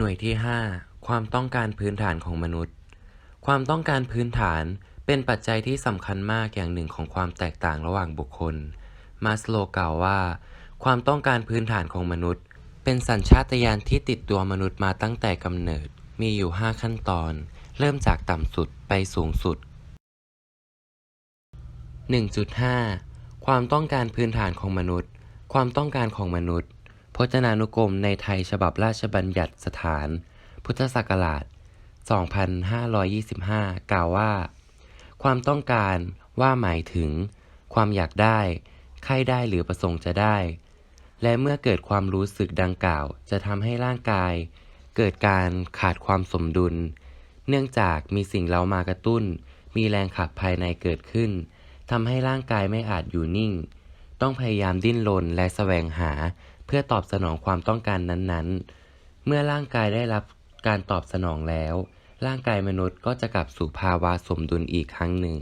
หน่วยที่ 5 ความต้องการพื้นฐานของมนุษย์ ความต้องการพื้นฐานเป็นปัจจัยที่สำคัญมากอย่างหนึ่งของความแตกต่างระหว่างบุคคล มาสโลกล่าวว่า ความต้องการพื้นฐานของมนุษย์ เป็นสัญชาตญาณที่ติดตัวมนุษย์มาตั้งแต่กำเนิด มีอยู่ 5 ขั้นตอน เริ่มจากต่ำสุดไปสูงสุด 1.5 ความต้องการพื้นฐานของมนุษย์ ความต้องการของมนุษย์ พจนานุกรมในไทยฉบับราชบัญญัติสถาน พุทธศักราช 2525 กล่าวว่า ความต้องการว่าหมายถึง ความอยากได้ ใครได้หรือประสงค์จะได้ และเมื่อเกิดความรู้สึกดังกล่าว จะทำให้ร่างกาย เกิดการขาดความสมดุล เนื่องจากมีสิ่งเร้ามากระตุ้น มีแรงขับภายในเกิดขึ้นทำให้ร่างกายไม่อาจอยู่นิ่ง ต้องพยายามดิ้นรนและแสวงหา เพื่อตอบสนองความต้องการนั้นๆ เมื่อร่างกายได้รับการตอบสนองแล้ว ร่างกายมนุษย์ก็จะกลับสู่ภาวะสมดุลอีกครั้งหนึ่ง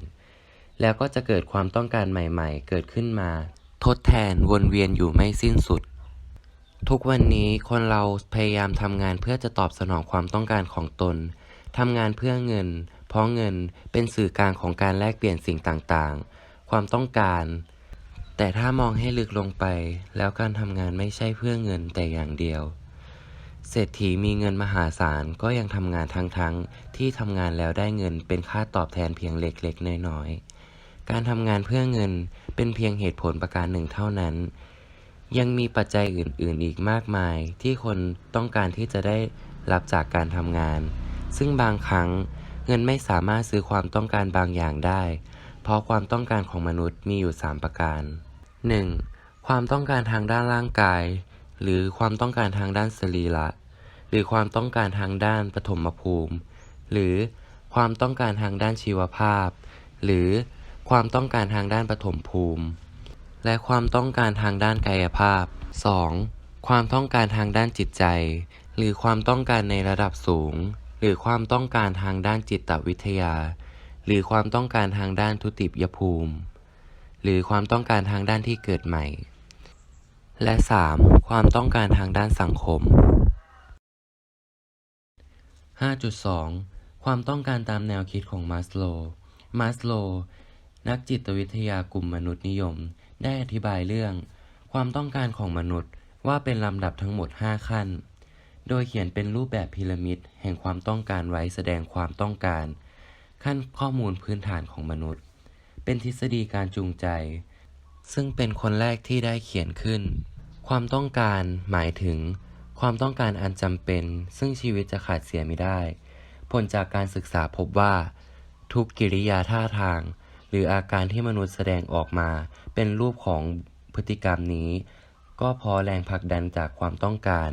แล้วก็จะเกิดความต้องการใหม่ๆ เกิดขึ้นมา ทดแทนวนเวียนอยู่ไม่สิ้นสุด ทุกวันนี้คนเราพยายามทำงานเพื่อจะตอบสนองความต้องการของตนทำงานเพื่อเงิน เพราะเงินเป็นสื่อกลางของการแลกเปลี่ยนสิ่งต่างๆ ความต้องการ แต่ถ้ามองให้ลึกลงไป แล้วการทำงานไม่ใช่เพื่อเงินแต่อย่างเดียว เศรษฐีมีเงินมหาศาลก็ยังทำงานทั้งๆที่ทำงานแล้วได้เงินเป็นค่าตอบแทนเพียงเล็กๆน้อยๆ การทำงานเพื่อเงินเป็นเพียงเหตุผลประการหนึ่งเท่านั้น ยังมีปัจจัยอื่นๆ อีกมากมาย ที่คนต้องการที่จะได้รับจากการทำงาน ซึ่งบางครั้งเงินไม่สามารถซื้อความต้องการบางอย่างได้ เพราะความต้องการของมนุษย์มีอยู่ 3 ประการ 1. ความต้องการทางด้านร่างกาย หรือความต้องการทางด้านสรีระหรือความต้องการทางด้านปฐมภูมิ หรือความต้องการทางด้านชีวภาพ หรือความต้องการทางด้านปฐมภูมิ และความต้องการทางด้านกายภาพ 2. ความต้องการทางด้านจิตใจ หรือความต้องการในระดับสูง หรือความต้องการทางด้านจิตวิทยา หรือความต้องการทางด้านทุติยภูมิ หรือความต้องการทางด้านที่เกิดใหม่ และ 3. ความต้องการทางด้านสังคม 5.2 ความต้องการตามแนวคิดของมาสโลว์มาสโลว์นักจิตวิทยากลุ่มมนุษยนิยม ได้อธิบายเรื่อง ความต้องการของมนุษย์ว่าเป็นลำดับทั้งหมด 5 ขั้น โดยเขียนเป็นรูปแบบพีระมิด แห่งความต้องการไว้แสดงความต้องการ ขั้นข้อมูลพื้นฐานของมนุษย์ เป็นทฤษฎีการจูงใจ ซึ่งเป็นคนแรกที่ได้เขียนขึ้น ความต้องการหมายถึง ความต้องการอันจำเป็น ซึ่งชีวิตจะขาดเสียไม่ได้ ผลจากการศึกษาพบว่า ทุกกิริยาท่าทาง หรืออาการที่มนุษย์แสดงออกมา เป็นรูปของพฤติกรรมนี้ ก็พราะแรงผลักดันจากความต้องการ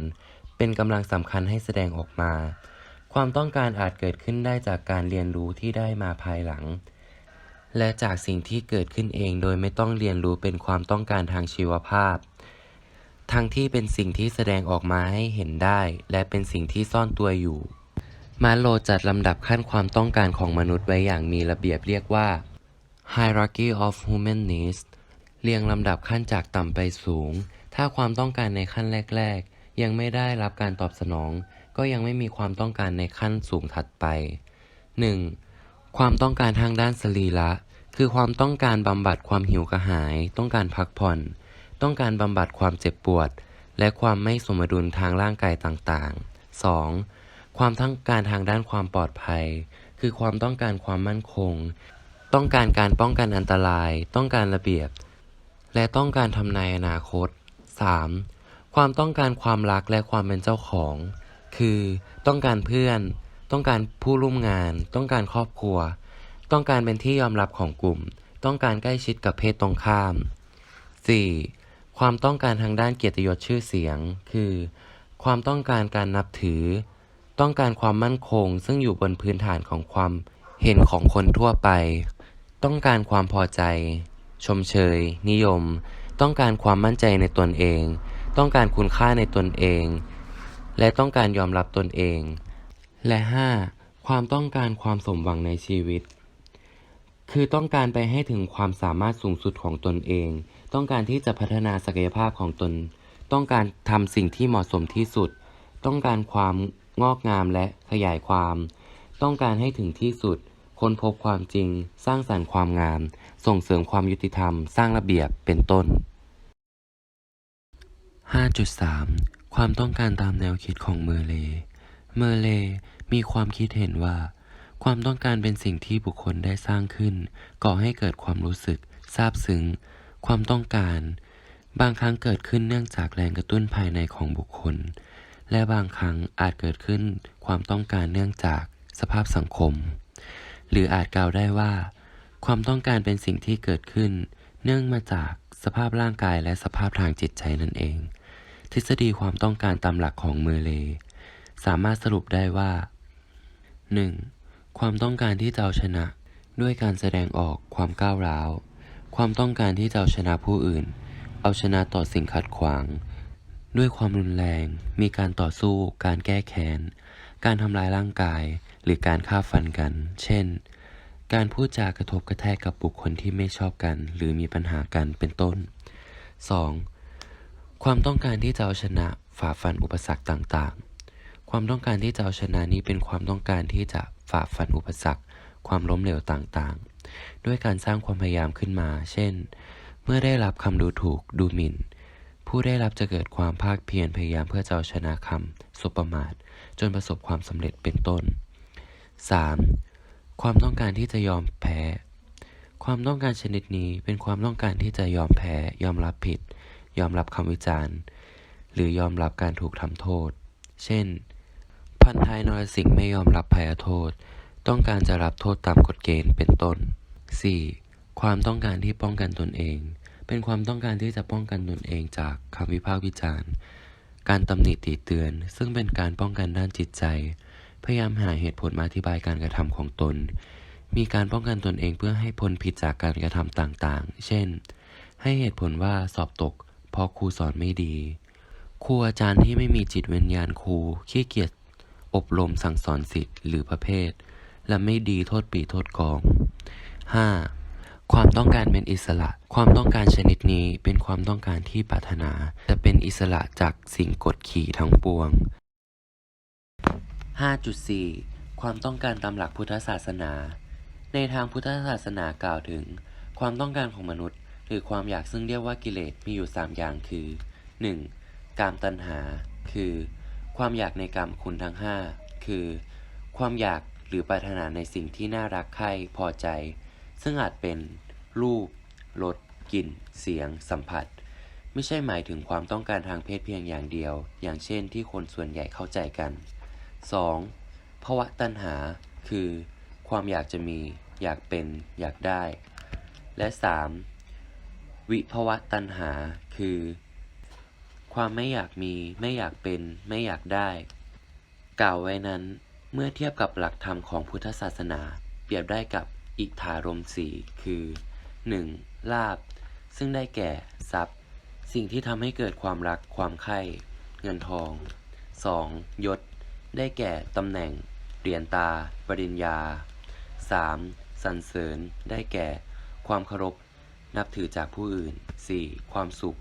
เป็นกำลังสำคัญให้แสดงออกมา ความต้องการอาจเกิดขึ้นได้จากการเรียนรู้ที่ได้มาภายหลัง และจากสิ่งที่เกิดขึ้นเองโดยไม่ต้องเรียนรู้เป็นความต้องการทางชีวภาพ ทั้งที่เป็นสิ่งที่แสดงออกมาให้เห็นได้ และเป็นสิ่งที่ซ่อนตัวอยู่ มาโลจัดลำดับขั้นความต้องการของมนุษย์ไว้อย่างมีระเบียบเรียกว่า hierarchy of human needs เรียงลำดับขั้นจากต่ำไปสูง ถ้าความต้องการในขั้นแรก ๆ ยังไม่ได้รับการตอบสนอง ก็ยังไม่มีความต้องการในขั้นสูงถัดไป 1. ความต้องการทางด้านสรีระคือความต้องการบำบัดความหิวกระหาย ต้องการพักผ่อน ต้องการบำบัดความเจ็บปวด และความไม่สมดุลทางร่างกายต่างๆ 2. ความต้องการทางด้านความปลอดภัย คือความต้องการความมั่นคง ต้องการการป้องกันอันตราย ต้องการระเบียบ และต้องการทำนายอนาคต 3. ความต้องการความรักและความเป็นเจ้าของ คือ ต้องการเพื่อน ต้องการผู้ร่วมงาน ต้องการครอบครัว ต้องการเป็นที่ยอมรับของกลุ่ม ต้องการใกล้ชิดกับเพศตรงข้าม 4. ความต้องการทางด้านเกียรติยศชื่อเสียง คือ ความต้องการการนับถือ ต้องการความมั่นคง ซึ่งอยู่บนพื้นฐานของความเห็นของคนทั่วไป ต้องการความพอใจ ชมเชย นิยม ต้องการความมั่นใจในตนเอง ต้องการคุณค่าในตนเอง และต้องการยอมรับตนเอง และ 5. ความต้องการความสมหวังในชีวิต คือต้องการไปให้ถึงความสามารถสูงสุดของตนเอง ต้องการที่จะพัฒนาศักยภาพของตน ต้องการทำสิ่งที่เหมาะสมที่สุด ต้องการความงอกงามและขยายความ ต้องการให้ถึงที่สุด ค้นพบความจริง สร้างสรรค์ความงาม ส่งเสริมความยุติธรรม สร้างระเบียบ เป็นต้น 5.3 ความต้องการตามแนวคิดของเมอร์เลย์ เมอร์เลมีความคิดเห็นว่า ความต้องการเป็นสิ่งที่บุคคลได้สร้างขึ้น ก่อให้เกิดความรู้สึกซาบซึ้ง ความต้องการ บางครั้งเกิดขึ้นเนื่องจากแรงกระตุ้นภายในของบุคคล และบางครั้งอาจเกิดขึ้นความต้องการเนื่องจากสภาพสังคม หรืออาจกล่าวได้ว่า ความต้องการเป็นสิ่งที่เกิดขึ้น เนื่องมาจากสภาพร่างกายและสภาพทางจิตใจนั่นเอง ทฤษฎีความต้องการตามหลักของเมอร์เล สามารถสรุปได้ว่า 1. ความต้องการที่จะเอาชนะ ด้วยการแสดงออกความก้าวร้าว ความต้องการที่จะเอาชนะผู้อื่น เอาชนะต่อสิ่งขัดขวาง ด้วยความรุนแรง มีการต่อสู้ การแก้แค้น การทำลายร่างกาย หรือการฆ่าฟันกัน เช่น การพูดจากระทบกระแทกกับบุคคลที่ไม่ชอบกัน หรือมีปัญหากันเป็นต้น 2. ความต้องการที่จะเอาชนะฝ่าฟันอุปสรรคต่างๆ ความต้องการที่จะเอาชนะนี้เป็นความต้องการที่จะฝ่าฟันอุปสรรค ความล้มเหลวต่างๆ ด้วยการสร้างความพยายามขึ้นมา เช่น เมื่อได้รับคำดูถูกดูหมิ่น ผู้ได้รับจะเกิดความภาคเพียรพยายามเพื่อจะเอาชนะคำสุประมาท จนประสบความสำเร็จเป็นต้น 3. ความต้องการที่จะยอมแพ้ ความต้องการชนิดนี้เป็นความต้องการที่จะยอมแพ้ ยอมรับผิด ยอมรับคำวิจารณ์ หรือยอมรับการถูกทำโทษ เช่น พันท้ายนรสิงห์ไม่ยอมรับภัยโทษ ต้องการจะรับโทษตามกฎเกณฑ์เป็นต้น 4. ความต้องการที่ป้องกันตนเอง เป็นความต้องการที่จะป้องกันตนเองจากคำวิพากษ์วิจารณ์ การตำหนิติเตือน ซึ่งเป็นการป้องกันด้านจิตใจ พยายามหาเหตุผลมาอธิบายการกระทำของตน มีการป้องกันตนเองเพื่อให้พ้นผิดจากการกระทำต่างๆ เช่น ให้เหตุผลว่าสอบตกเพราะครูสอนไม่ดี ครูอาจารย์ที่ไม่มีจิตวิญญาณครูขี้เกียจ อบรมสั่งสอนสิทธิ์หรือประเภท และไม่ดีโทษปีโทษกอง 5. ความต้องการเป็นอิสระ ความต้องการชนิดนี้เป็นความต้องการที่ปรารถนา จะเป็นอิสระจากสิ่งกดขี่ทั้งปวง 5.4 ความต้องการตามหลักพุทธศาสนา ในทางพุทธศาสนากล่าวถึง ความต้องการของมนุษย์ หรือความอยากซึ่งเรียกว่ากิเลสมีอยู่ 3 อย่างคือ 1. กามตัณหา คือ ความอยากในกามคุณทั้ง 5 คือ ความอยากหรือปรารถนาในสิ่งที่น่ารักใคร่พอใจ ซึ่งอาจเป็นรูปรสกลิ่น เสียง สัมผัส ไม่ใช่หมายถึงความต้องการทางเพศเพียงอย่างเดียว อย่างเช่นที่คนส่วนใหญ่เข้าใจกัน 2. ภาวะตัณหา คือ ความอยากจะมี อยากเป็น อยากได้ และ 3. วิภาวะตัณหา คือ ความไม่อยากมี ไม่อยากเป็น ไม่อยากได้ กล่าวไว้นั้น เมื่อเทียบกับหลักธรรมของพุทธศาสนา เปรียบได้กับอิทธารมสี่คือ 1. ลาบ ซึ่งได้แก่ ทรัพย์ สิ่งที่ทำให้เกิดความรักความใคร่เงินทอง 2. ยศ ได้แก่ตำแหน่งเหรียญตา ปริญญา 3. สรรเสริญ ได้แก่ ความเคารพ นับถือจากผู้อื่น 4. ความสุข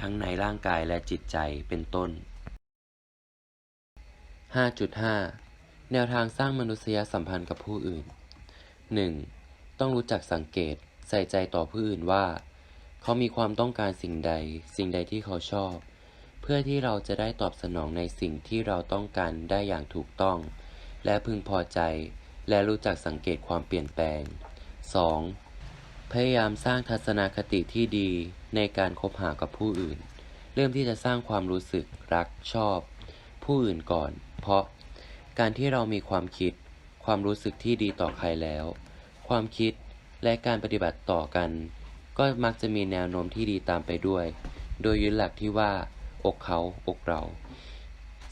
ทั้งในร่างกายและจิตใจเป็นต้น 5.5 แนวทางสร้างมนุษยสัมพันธ์กับผู้อื่น 1. ต้องรู้จักสังเกตใส่ใจต่อผู้อื่นว่า เขามีความต้องการสิ่งใด สิ่งใดที่เขาชอบ เพื่อที่เราจะได้ตอบสนองในสิ่งที่เราต้องการได้อย่างถูกต้อง และพึงพอใจ และรู้จักสังเกตความเปลี่ยนแปลง 2. พยายามสร้างทัศนคติที่ดีในการคบหากับผู้อื่น เริ่มที่จะสร้างความรู้สึกรักชอบ ผู้อื่นก่อน เพราะการที่เรามีความคิด ความรู้สึกที่ดีต่อใครแล้ว ความคิดและการปฏิบัติต่อกัน ก็มักจะมีแนวโน้มที่ดีตามไปด้วย โดยยึดหลักที่ว่า อกเขาอกเรา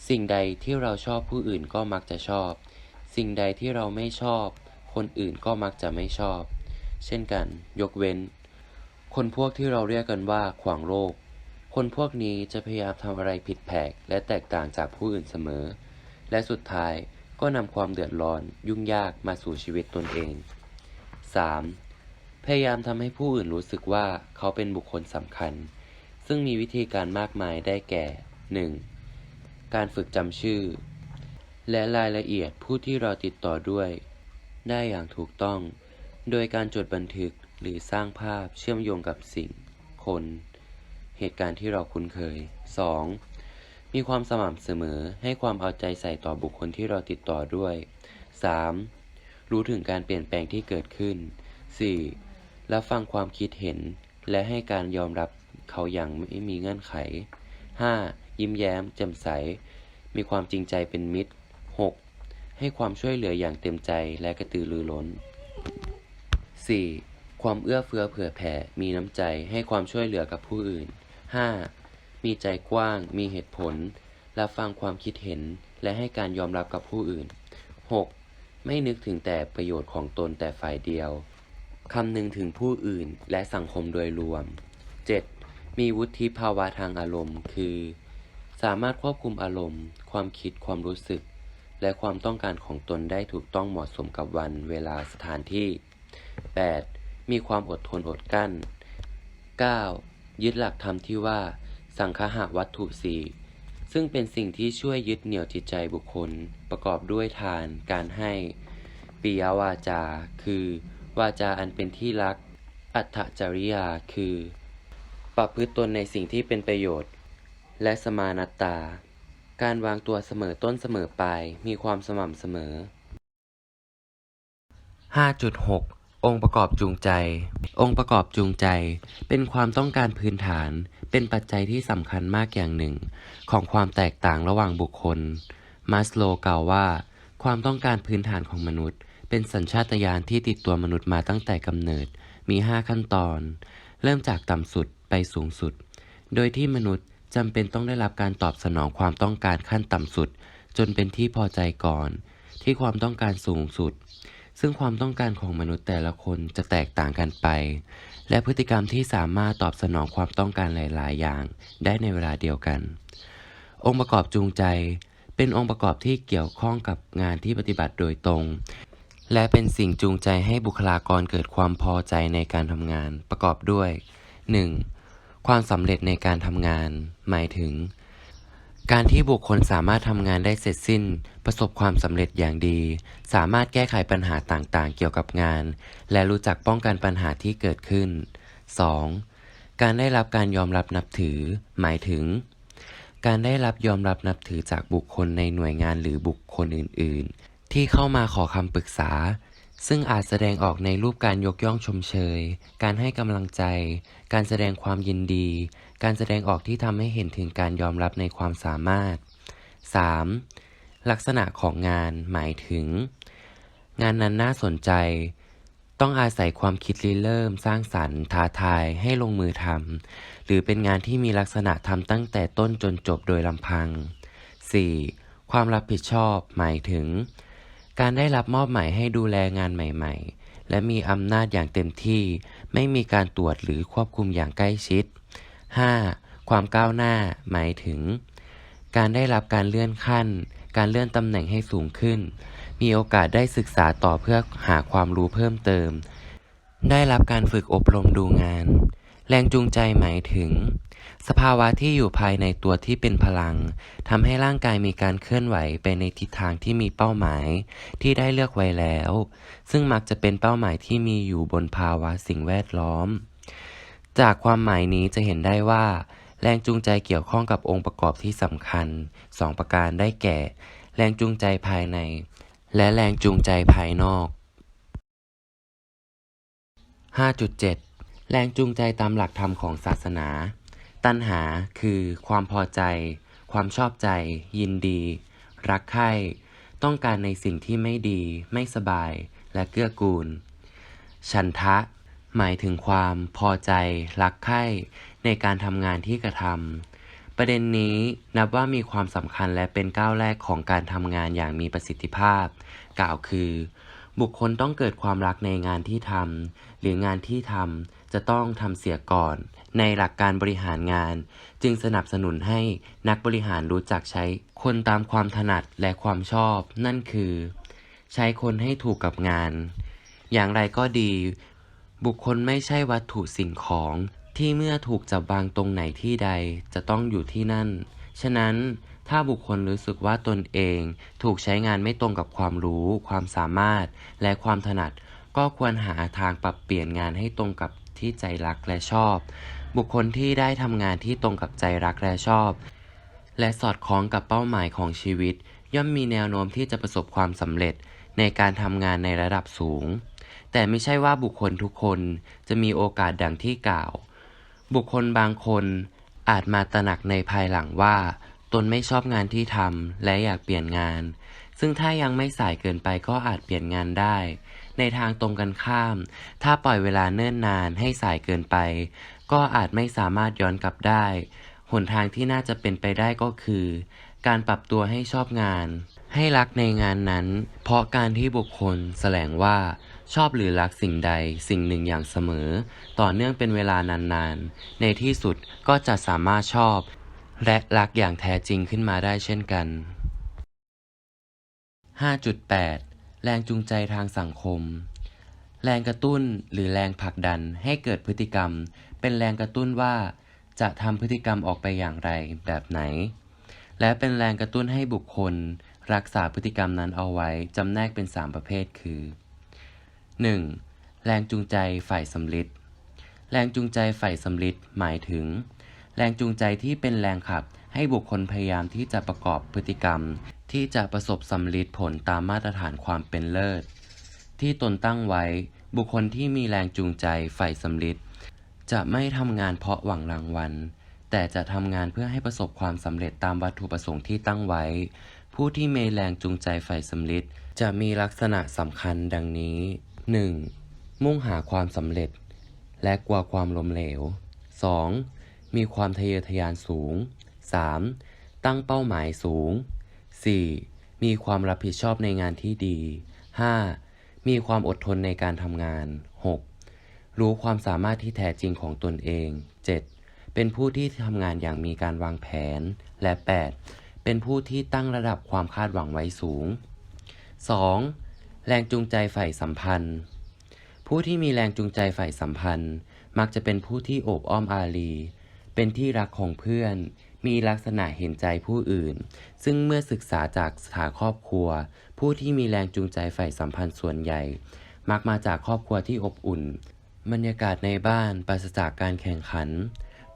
สิ่งใดที่เราชอบผู้อื่นก็มักจะชอบ สิ่งใดที่เราไม่ชอบ คนอื่นก็มักจะไม่ชอบ เช่นกัน ยกเว้น คนพวกที่เราเรียกกันว่าขวางโลก คนพวกนี้จะพยายามทำอะไรผิดแผกและแตกต่างจากผู้อื่นเสมอ และสุดท้ายก็นำความเดือดร้อนยุ่งยากมาสู่ชีวิตตนเอง 3. พยายามทำให้ผู้อื่นรู้สึกว่าเขาเป็นบุคคลสำคัญ ซึ่งมีวิธีการมากมายได้แก่ 1. การฝึกจำชื่อ และรายละเอียดผู้ที่เราติดต่อด้วย ได้อย่างถูกต้อง โดยการจดบันทึกหรือสร้างภาพเชื่อมโยงกับสิ่ง คน เหตุการณ์ที่เราคุ้นเคย 2. มีความสม่ำเสมอให้ความเอาใจใส่ต่อบุคคลที่เราติดต่อด้วย 3. รู้ถึงการเปลี่ยนแปลงที่เกิดขึ้น 4. รับฟังความคิดเห็น และให้การยอมรับเขาอย่างไม่มีเงื่อนไข 5. ยิ้มแย้ม แจ่มใส มีความจริงใจเป็นมิตร 6. ให้ความช่วยเหลืออย่างเต็มใจและกระตือรือร้น 4. ความเอื้อเฟื้อเผื่อแผ่ มีน้ำใจ ให้ความช่วยเหลือกับผู้อื่น 5. มีใจกว้าง มีเหตุผล รับฟังความคิดเห็น และให้การยอมรับกับผู้อื่น 6. ไม่นึกถึงแต่ประโยชน์ของตนแต่ฝ่ายเดียว คำนึงถึงผู้อื่นและสังคมโดยรวม 7. มีวุฒิภาวะทางอารมณ์ คือ สามารถควบคุมอารมณ์ ความคิด ความรู้สึก และความต้องการของตนได้ถูกต้องเหมาะสมกับวัน เวลา สถานที่ 8. มีความอดทนอดกั้น 9. ยึดหลักธรรมที่ว่า สังคหะวัตถุสี่ซึ่งเป็นสิ่งที่ช่วยยึดเหนี่ยวจิตใจบุคคล ประกอบด้วยทาน การให้ปิยวาจา คือ วาจาอันเป็นที่รัก อัตถจริยา คือ ประพฤติตนในสิ่งที่เป็นประโยชน์ และสมานัตตา การวางตัวเสมอต้นเสมอปลาย มีความสม่ำเสมอ 5.6 องค์ประกอบจูงใจ องค์ประกอบจูงใจ เป็นความต้องการพื้นฐาน เป็นปัจจัยที่สำคัญมากอย่างหนึ่ง ของความแตกต่างระหว่างบุคคล มาสโลกล่าวว่า ความต้องการพื้นฐานของมนุษย์ เป็นสัญชาตญาณที่ติดตัวมนุษย์มาตั้งแต่กำเนิด มี 5 ขั้นตอน เริ่มจากต่ำสุดไปสูงสุด โดยที่มนุษย์จำเป็นต้องได้รับการตอบสนองความต้องการขั้นต่ำสุด จนเป็นที่พอใจก่อน ที่ความต้องการสูงสุด ซึ่งความต้องการของมนุษย์แต่ละคนจะแตกต่างกันไป และพฤติกรรมที่สามารถตอบสนองความต้องการหลาย ๆ อย่าง ได้ในเวลาเดียวกัน องค์ประกอบจูงใจ เป็นองค์ประกอบที่เกี่ยวข้องกับงานที่ปฏิบัติโดยตรง และเป็นสิ่งจูงใจให้บุคลากรเกิดความพอใจในการทำงานประกอบด้วย 1. ความสำเร็จในการทำงาน หมายถึง การที่บุคคลสามารถทำงานได้เสร็จสิ้น ประสบความสำเร็จอย่างดี สามารถแก้ไขปัญหาต่างๆ เกี่ยวกับงาน และรู้จักป้องกันปัญหาที่เกิดขึ้น 2. การได้รับการยอมรับนับถือ หมายถึง การได้รับยอมรับนับถือจากบุคคลในหน่วยงานหรือบุคคลอื่น ๆ ที่เข้ามาขอคำปรึกษา ซึ่งอาจแสดงออกในรูปการยกย่องชมเชย การให้กำลังใจ การแสดงความยินดี การแสดงออกที่ทำให้เห็นถึงการยอมรับในความสามารถ 3. ลักษณะของงานหมายถึง งานนั้นน่าสนใจ ต้องอาศัยความคิดริเริ่ม สร้างสรรค์ท้าทายให้ลงมือทำหรือเป็นงานที่มีลักษณะทำตั้งแต่ต้นจนจบโดยลำพัง 4. ความรับผิดชอบหมายถึง การได้รับมอบหมายให้ดูแลงานใหม่ ๆ และมีอำนาจอย่างเต็มที่ ไม่มีการตรวจหรือควบคุมอย่างใกล้ชิด 5. ความก้าวหน้าหมายถึง การได้รับการเลื่อนขั้น การเลื่อนตำแหน่งให้สูงขึ้น มีโอกาสได้ศึกษาต่อเพื่อหาความรู้เพิ่มเติม ได้รับการฝึกอบรมดูงาน แรงจูงใจหมายถึง สภาวะที่อยู่ภายในตัวที่เป็นพลังทำให้ร่างกายมีการเคลื่อนไหวไปในทิศทางที่มีเป้าหมาย ที่ได้เลือกไว้แล้ว ซึ่งมักจะเป็นเป้าหมายที่มีอยู่บนภาวะสิ่งแวดล้อม จากความหมายนี้จะเห็นได้ว่า แรงจูงใจเกี่ยวข้องกับองค์ประกอบที่สำคัญ 2 ประการได้แก่ แรงจูงใจภายใน และแรงจูงใจภายนอก 5.7 แรงจูงใจตามหลักธรรมของศาสนา ตัณหาคือความพอใจ ความชอบใจ ยินดี รักใคร่ต้องการในสิ่งที่ไม่ดี ไม่สบาย และเกื้อกูล ฉันทะ หมายถึงความพอใจ รักใคร่ในการทำงานที่กระทำประเด็นนี้นับว่ามีความสำคัญและเป็นก้าวแรกของการทำงานอย่างมีประสิทธิภาพ กล่าวคือ บุคคลต้องเกิดความรักในงานที่ทำหรืองานที่ทำจะต้องทำเสียก่อน ในหลักการบริหารงาน จึงสนับสนุนให้นักบริหารรู้จักใช้ คนตามความถนัดและความชอบ นั่นคือ ใช้คนให้ถูกกับงานอย่างไรก็ดี บุคคลไม่ใช่วัตถุสิ่งของที่เมื่อถูกจับวางตรงไหนที่ใดจะต้องอยู่ที่นั่น ฉะนั้นถ้าบุคคลรู้สึกว่าตนเองถูกใช้งานไม่ตรงกับความรู้ ความสามารถ และความถนัด ก็ควรหาทางปรับเปลี่ยนงานให้ตรงกับที่ใจรักและชอบ บุคคลที่ได้ทำงานที่ตรงกับใจรักและชอบ และสอดคล้องกับเป้าหมายของชีวิต ย่อมมีแนวโน้มที่จะประสบความสำเร็จในการทำงานในระดับสูง แต่ไม่ใช่ว่าบุคคลทุกคนจะมีโอกาสดังที่กล่าว บุคคลบางคนอาจมาตระหนักในภายหลังว่า ตนไม่ชอบงานที่ทำและอยากเปลี่ยนงาน ซึ่งถ้ายังไม่สายเกินไปก็อาจเปลี่ยนงานได้ ในทางตรงกันข้าม ถ้าปล่อยเวลาเนิ่นนานให้สายเกินไป ก็อาจไม่สามารถย้อนกลับได้ หนทางที่น่าจะเป็นไปได้ก็คือ การปรับตัวให้ชอบงาน ให้รักในงานนั้น เพราะการที่บุคคลแสลงว่า ชอบหรือรักสิ่งใดสิ่งหนึ่งอย่างเสมอ ต่อเนื่องเป็นเวลานานๆ ในที่สุดก็จะสามารถชอบ และรักอย่างแท้จริงขึ้นมาได้เช่นกัน 5.8 แรงจูงใจทางสังคม แรงกระตุ้นหรือแรงผลักดันให้เกิดพฤติกรรม เป็นแรงกระตุ้นว่า จะทำพฤติกรรมออกไปอย่างไรแบบไหน และเป็นแรงกระตุ้นให้บุคคล รักษาพฤติกรรมนั้นเอาไว้จำแนกเป็น 3 ประเภทคือ 1. แรงจูงใจฝ่ายสำลิดแรงจูงใจฝ่ายสำลิดหมายถึง แรงจูงใจที่เป็นแรงขับให้บุคคลพยายามที่จะประกอบพฤติกรรม ที่จะประสบสำลิดผลตามมาตรฐานความเป็นเลิศ ที่ตนตั้งไว้ บุคคลที่มีแรงจูงใจฝ่ายสำลิดจะไม่ทำงานเพราะหวังรางวัล แต่จะทำงานเพื่อให้ประสบความสำเร็จตามวัตถุประสงค์ที่ตั้งไว้ ผู้ที่มีแรงจูงใจฝ่ายสำลิดจะมีลักษณะสำคัญดังนี้ 1. มุ่งหาความสำเร็จ และกลัวความล้มเหลว 2. มีความทะเยอทะยานสูง 3. ตั้งเป้าหมายสูง 4. มีความรับผิดชอบในงานที่ดี 5. มีความอดทนในการทำงาน 6. รู้ความสามารถที่แท้จริงของตนเอง 7. เป็นผู้ที่ทำงานอย่างมีการวางแผน และ 8. เป็นผู้ที่ตั้งระดับความคาดหวังไว้สูง 2. แรงจูงใจฝ่ายสัมพันธ์ ผู้ที่มีแรงจูงใจฝ่ายสัมพันธ์ มักจะเป็นผู้ที่โอบอ้อมอารี เป็นที่รักของเพื่อน มีลักษณะเห็นใจผู้อื่น ซึ่งเมื่อศึกษาจากสถานครอบครัว ผู้ที่มีแรงจูงใจฝ่ายสัมพันธ์ส่วนใหญ่ มักมาจากครอบครัวที่อบอุ่น บรรยากาศในบ้านปราศจากการแข่งขัน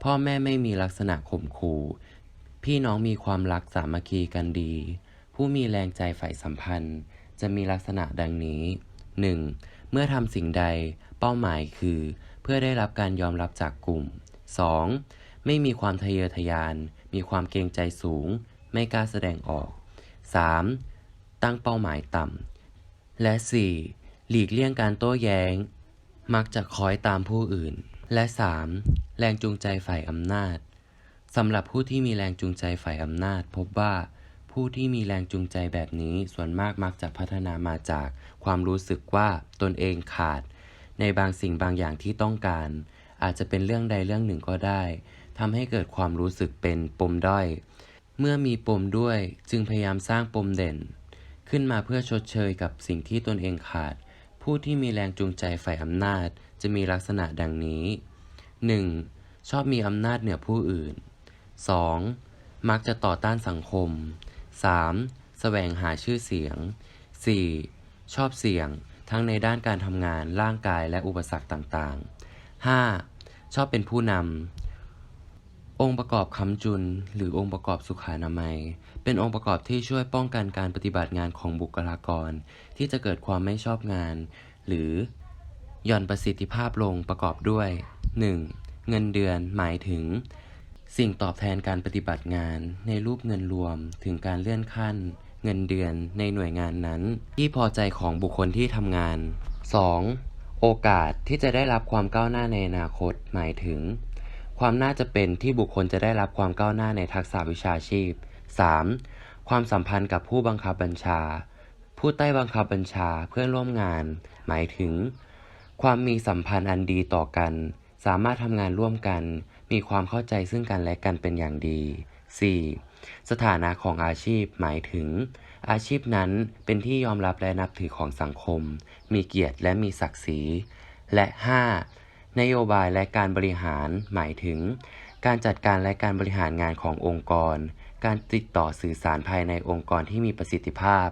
พ่อแม่ไม่มีลักษณะข่มขู่ พี่น้องมีความรักสามัคคีกันดี ผู้มีแรงใจฝ่ายสัมพันธ์ จะมีลักษณะดังนี้ 1. เมื่อทำสิ่งใด เป้าหมายคือ เพื่อได้รับการยอมรับจากกลุ่ม 2. ไม่มีความทะเยอทะยาน มีความเกรงใจสูง ไม่กล้าแสดงออก 3. ตั้งเป้าหมายต่ำ และ 4. หลีกเลี่ยงการโต้แย้ง มักจะคอยตามผู้อื่น และ 3. แรงจูงใจฝ่ายอำนาจสำหรับผู้ที่มีแรงจูงใจฝ่ายอำนาจ พบว่า ผู้ที่มีแรงจูงใจแบบนี้ส่วนมากมักจะพัฒนามาจากความรู้สึกว่าตนเองขาด ในบางสิ่งบางอย่างที่ต้องการ อาจจะเป็นเรื่องใดเรื่องหนึ่งก็ได้ทำให้เกิดความรู้สึกเป็นปมด้อย เมื่อมีปมด้วยจึงพยายามสร้างปมเด่น ขึ้นมาเพื่อชดเชยกับสิ่งที่ตนเองขาด ผู้ที่มีแรงจูงใจฝ่ายอำนาจจะมีลักษณะดังนี้ 1. ชอบมีอำนาจเหนือผู้อื่น 2. มักจะต่อต้านสังคม 3. แสวงหาชื่อเสียง 4. ชอบเสี่ยง ทั้งในด้านการทำงานร่างกายและอุปสรรคต่างๆ 5. ชอบเป็นผู้นำ องค์ประกอบคำจุน หรือองค์ประกอบสุขานามัย เป็นองค์ประกอบที่ช่วยป้องกันการปฏิบัติงานของบุคลากร ที่จะเกิดความไม่ชอบงาน หรือหย่อนประสิทธิภาพลงประกอบด้วย 1. เงินเดือนหมายถึง สิ่งตอบแทนการปฏิบัติงานในรูปเงินรวมถึงการเลื่อนขั้น เงินเดือนในหน่วยงานนั้น ที่พอใจของบุคคลที่ทำงาน 2. โอกาสที่จะได้รับความก้าวหน้าในอนาคตหมายถึง ความน่าจะเป็นที่บุคคลจะได้รับความก้าวหน้าในทักษะวิชาชีพ 3. ความสัมพันธ์กับผู้บังคับบัญชา ผู้ใต้บังคับบัญชาเพื่อนร่วมงาน หมายถึง ความมีสัมพันธ์อันดีต่อกัน สามารถทำงานร่วมกัน มีความเข้าใจซึ่งกันและกันเป็นอย่างดี 4. สถานะของอาชีพหมายถึง อาชีพนั้นเป็นที่ยอมรับและนับถือของสังคม มีเกียรติและมีศักดิ์ศรี และ 5. นโยบายและการบริหารหมายถึง การจัดการและการบริหารงานขององค์กร การติดต่อสื่อสารภายในองค์กรที่มีประสิทธิภาพ